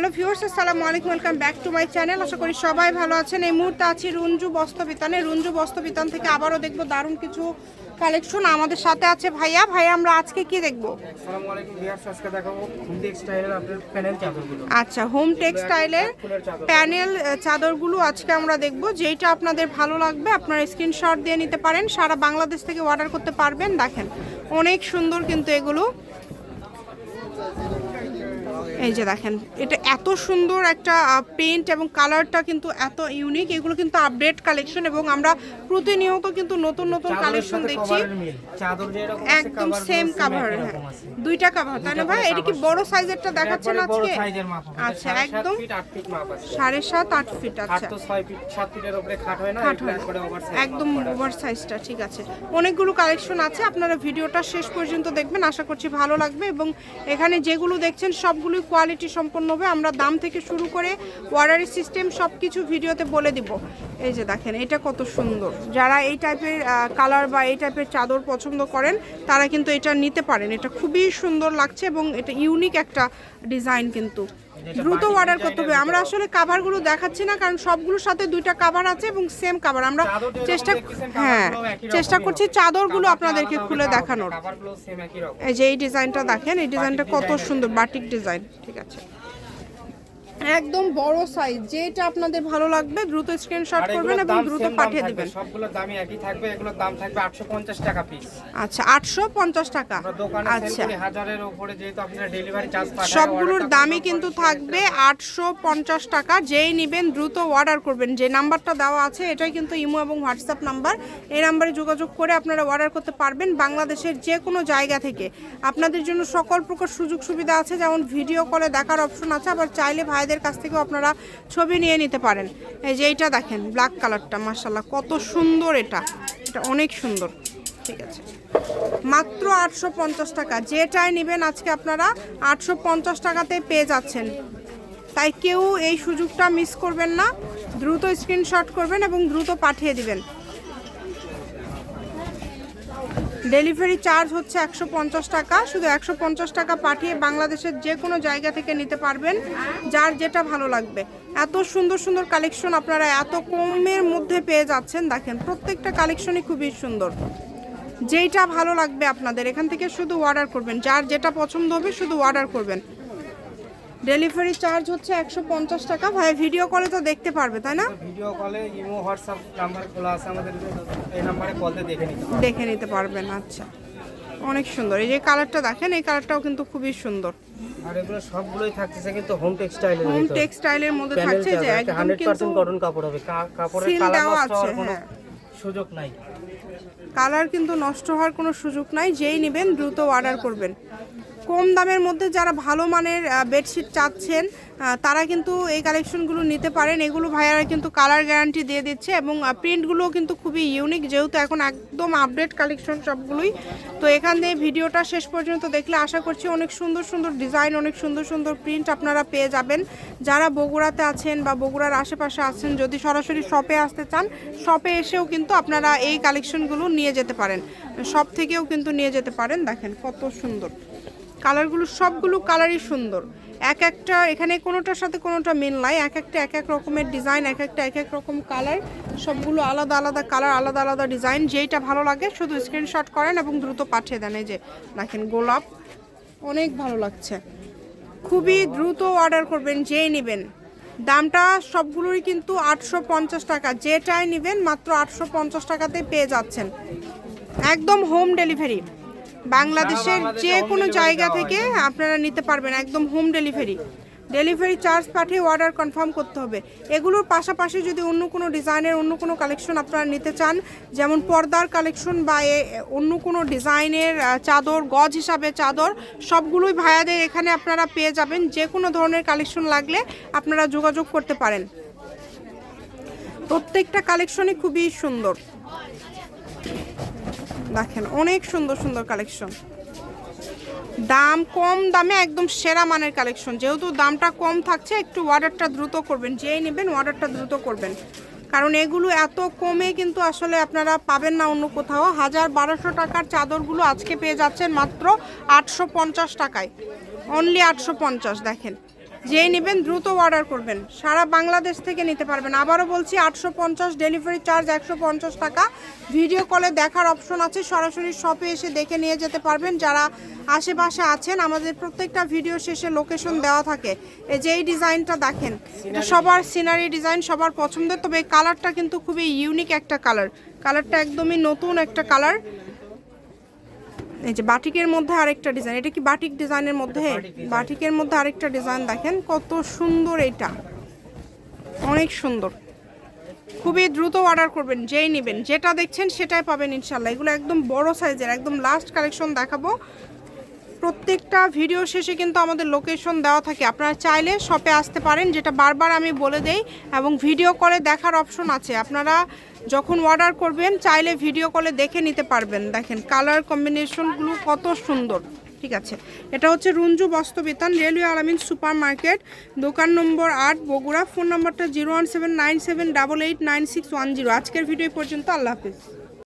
Hello viewers আসসালামু আলাইকুম welcome back to my channel. আশা করি সবাই ভালো আছেন। এই মুহূর্তে আছি রুঞ্জু বস্ত্রবিতানে। রুঞ্জু বস্ত্রবিতান থেকে আবারও দেখব দারুণ কিছু কালেকশন আমাদের সাথে আছে ভাইয়া। ভাইয়া আমরা আজকে কি দেখব? আসসালামু আলাইকুম ভিউয়ার্স আজকে দেখাবো হিন্দি স্টাইলের আপনার প্যানেল চাদরগুলো। আচ্ছা হোম টেক্সটাইলের প্যানেল চাদরগুলো আজকে আমরা দেখব। যেটা আপনাদের ভালো লাগবে আপনারা স্ক্রিনশট দিয়ে নিতে পারেন। সারা বাংলাদেশ থেকে অর্ডার করতে পারবেন। দেখেন অনেক সুন্দর কিন্তু এগুলো। এই যে দেখেন এটা এত সুন্দর একটা প্রিন্ট এবং কালারটা কিন্তু এত ইউনিক এগুলো কিন্তু আপডেট কালেকশন এবং আমরা প্রতিনিয়ত কিন্তু নতুন নতুন কালেকশন দেখছি। একদম সেম কাভার হ্যাঁ। দুইটা কাভার তাই না ভাই? এটা কি। বড় সাইজেরটা দেখাচ্ছেন আজকে। আচ্ছা একদম। সাড়ে সাত আট ফিট আচ্ছা। একদম ওভার সাইজটা ঠিক আছে। অনেকগুলো কালেকশন আছে আপনারা ভিডিওটা শেষ পর্যন্ত দেখবেন। আশা করছি ভালো লাগবে এবং এখানে যেগুলো দেখছেন সবগুলোই কোয়ালিটি সম্পন্ন হবে। আমরা দাম থেকে শুরু করে অর্ডারের সিস্টেম সব কিছু ভিডিওতে বলে দিব। এই যে দেখেন, এটা কত সুন্দর। যারা এই টাইপের কালার বা এই টাইপের চাদর পছন্দ করেন, তারা কিন্তু এটা নিতে পারেন। এটা খুবই সুন্দর লাগছে এবং এটা ইউনিক একটা ডিজাইন কিন্তু। দ্রুত অর্ডার করতে হবে। আমরা আসলে কাভারগুলো দেখাচ্ছি না কারণ সবগুলোর সাথে দুইটা কাভার আছে এবং সেম কাভার আমরা চেষ্টা হ্যাঁ চেষ্টা করছি। চাদরগুলো আপনাদেরকে খুলে দেখানোর। এই যে এই ডিজাইনটা দেখেন এই ডিজাইনটা কত সুন্দর বাটিক ডিজাইন ঠিক আছে। একদম বড় সাইজ যেটা আপনাদের ভালো লাগবে দ্রুত স্ক্রিনশট করবেন এবং দ্রুত পাঠিয়ে দিবেন। সবগুলোর দামই একই থাকবে এগুলোর দাম থাকবে 850 টাকা পিস আচ্ছা আটশো পঞ্চাশ টাকা। আচ্ছা। করি হাজারের উপরে যেহেতু আপনারা ডেলিভারি চার্জ পাঠায় সবগুলোর দামই কিন্তু থাকবে আটশো পঞ্চাশ টাকা যেই নেবেন দ্রুত অর্ডার করবেন। যে নাম্বারটা দেওয়া আছে এটাই কিন্তু ইমো এবং হোয়াটসঅ্যাপ নাম্বার এই নাম্বারে যোগাযোগ করে আপনারা অর্ডার করতে পারবেন বাংলাদেশের যে কোনো জায়গা থেকে। আপনাদের জন্য সকল প্রকার সুযোগ সুবিধা আছে যেমন ভিডিও কলে দেখার অপশন আছে আবার চাইলে ভাইদের কাছ থেকেও আপনারা ছবি নিয়ে নিতে পারেন। এই যে এইটা দেখেন ব্ল্যাক কালারটা মার্শাল্লাহ কত সুন্দর এটা। এটা অনেক সুন্দর। ঠিক আছে। মাত্র আটশো পঞ্চাশ টাকা। যেটাই নেবেন আজকে আপনারা আটশো পঞ্চাশ টাকাতে পেয়ে যাচ্ছেন। তাই কেউ এই সুযোগটা মিস করবেন না। দ্রুত স্ক্রিনশট করবেন এবং দ্রুত পাঠিয়ে দিবেন। ডেলিভারি চার্জ হচ্ছে একশো পঞ্চাশ টাকা। শুধু একশো পঞ্চাশ টাকা পাঠিয়ে বাংলাদেশের যে কোনো জায়গা থেকে নিতে পারবেন, যার যেটা ভালো লাগবে। এত সুন্দর সুন্দর কালেকশন আপনারা এত কমের মধ্যে পেয়ে যাচ্ছেন। দেখেন, প্রত্যেকটা কালেকশনই খুবই সুন্দর। যেইটা ভালো লাগবে আপনাদের, এখান থেকে শুধু অর্ডার করবেন। যার যেটা পছন্দ হবে শুধু অর্ডার করবেন। ডেলিভারি চার্জ হচ্ছে একশো পঞ্চাশ টাকা। ভাই ভিডিও কলে তো দেখতে পারবে তাই না? ভিডিও কলে ইমো হোয়াটসঅ্যাপ নাম্বার খোলা আছে আমাদের। এই নাম্বারে কল দিয়ে দেখে নিতে পারবেন। দেখে নিতে পারবেন আচ্ছা। অনেক সুন্দর। এই যে কালারটা দেখেন এই কালারটাও কিন্তু খুবই সুন্দর। আর এগুলো সবগুলোই থাকতেছে কিন্তু হোম টেক্সটাইলের হোম টেক্সটাইলের মধ্যে থাকছে যে একদম কিন্তু পার্সেন্ট কটন কাপড় হবে। কাপড়ের কালার নষ্ট হওয়ার কোনো হ্যাঁ। সুযোগ নাই। কালার কিন্তু নষ্ট হওয়ার কোনো সুযোগ নাই যেই নেবেন দ্রুত অর্ডার করবেন। কম দামের মধ্যে যারা ভালো মানের বেডশিট চাচ্ছেন তারা কিন্তু এই কালেকশনগুলো নিতে পারেন। এগুলো ভাইয়ারা কিন্তু কালার গ্যারান্টি দিয়ে দিচ্ছে এবং প্রিন্টগুলো কিন্তু খুবই ইউনিক যেহেতু এখন একদম আপডেট কালেকশন সবগুলোই। তো এখান থেকে ভিডিওটা শেষ পর্যন্ত দেখলে আশা করছি অনেক সুন্দর সুন্দর ডিজাইন অনেক সুন্দর সুন্দর প্রিন্ট আপনারা পেয়ে যাবেন। যারা বগুড়াতে আছেন বা বগুড়ার আশেপাশে আছেন, যদি সরাসরি শপে আসতে চান শপে এসেও কিন্তু আপনারা এই কালেকশনগুলো নিয়ে যেতে পারেন। শপ থেকেও কিন্তু নিয়ে যেতে পারেন। দেখেন কত সুন্দর। কালারগুলো সবগুলো কালারই সুন্দর। এক একটা, এখানে কোনোটার সাথে কোনোটা মিল নাই। এক একটা, এক এক রকমের ডিজাইন, এক একটা, এক এক রকম কালার। সবগুলো আলাদা আলাদা কালার, আলাদা আলাদা ডিজাইন। যেইটা ভালো লাগে, শুধু স্ক্রিনশট করেন এবং দ্রুত পাঠিয়ে দেন। এই যে, দেখেন গোলাপ, অনেক ভালো লাগছে। খুবই দ্রুত অর্ডার করবেন, যেই নেবেন। দামটা সবগুলোরই কিন্তু আটশো পঞ্চাশ টাকা। যেটাই নেবেন, মাত্র আটশো পঞ্চাশ টাকাতে পেয়ে যাচ্ছেন। একদম হোম ডেলিভারি বাংলাদেশের যে কোনো জায়গা থেকে আপনারা নিতে পারবেন একদম হোম ডেলিভারি ডেলিভারি চার্জ পাঠিয়ে অর্ডার কনফার্ম করতে হবে। এগুলোর পাশাপাশি যদি অন্য কোনো ডিজাইনের অন্য কোনো কালেকশন আপনারা নিতে চান, যেমন পর্দার কালেকশন বা অন্য কোনো ডিজাইনের চাদর, গজ হিসাবে চাদর, সবগুলোই ভাইয়াদের এখানে আপনারা পেয়ে যাবেন। যে কোনো ধরনের কালেকশন লাগলে আপনারা যোগাযোগ করতে পারেন। প্রত্যেকটা কালেকশনই খুবই সুন্দর। দেখেন, অনেক সুন্দর সুন্দর কালেকশন। দাম কম, দামে একদম সেরা মানের কালেকশন। যেহেতু দামটা কম থাকছে, একটু অর্ডারটা দ্রুত করবেন। যেই নেবেন, অর্ডারটা দ্রুত করবেন। কারণ এগুলো এত কমে কিন্তু আসলে আপনারা পাবেন না অন্য কোথাও। হাজার বারোশো টাকার চাদরগুলো আজকে পেয়ে যাচ্ছেন মাত্র আটশো পঞ্চাশ টাকায়। অনলি আটশো পঞ্চাশ, দেখেন। যেই নেবেন দ্রুত অর্ডার করবেন। সারা বাংলাদেশ থেকে নিতে পারবেন। আবারও বলছি, আটশো পঞ্চাশ ডেলিভারি চার্জ একশো পঞ্চাশ টাকা। ভিডিও কলে দেখার অপশন আছে। সরাসরি শপে এসে দেখে নিয়ে যেতে পারবেন। যারা আশেপাশে আছেন, আমাদের প্রত্যেকটা ভিডিও শেষে লোকেশন দেওয়া থাকে। এই ডিজাইনটা দেখেন সবার সিনারি ডিজাইন সবার পছন্দের। তবে কালারটা কিন্তু খুবই ইউনিক একটা কালার কালারটা একদমই নতুন একটা কালার এই যে বাটিকের মধ্যে আরেকটা ডিজাইন এটা কি বাটিক ডিজাইনের মধ্যে? বাটিকের মধ্যে আরেকটা ডিজাইন দেখেন কত সুন্দর এটা। অনেক সুন্দর। খুবই দ্রুত অর্ডার করবেন যেই নেবেন যেটা দেখছেন সেটাই পাবেন ইনশাল্লাহ এগুলো একদম বড় সাইজের একদম লাস্ট কালেকশন দেখাবো। প্রত্যেকটা ভিডিও শেষে কিন্তু আমাদের লোকেশন দেওয়া থাকে। আপনারা চাইলে শপে আসতে পারেন যেটা বারবার আমি বলে দেই এবং ভিডিও করে দেখার অপশন আছে। আপনারা যখন অর্ডার করবেন, চাইলে ভিডিও কলে দেখে নিতে পারবেন। দেখেন কালার কম্বিনেশনগুলো কত সুন্দর। ঠিক আছে? এটা হচ্ছে Runju Bastrabitan railway Alamin super market দোকান নম্বর আট, বগুড়া। ফোন নম্বরটা zero one seven nine seven double eight nine six one zero আজকের ভিডিও পর্যন্ত। আল্লাহ হাফিজ।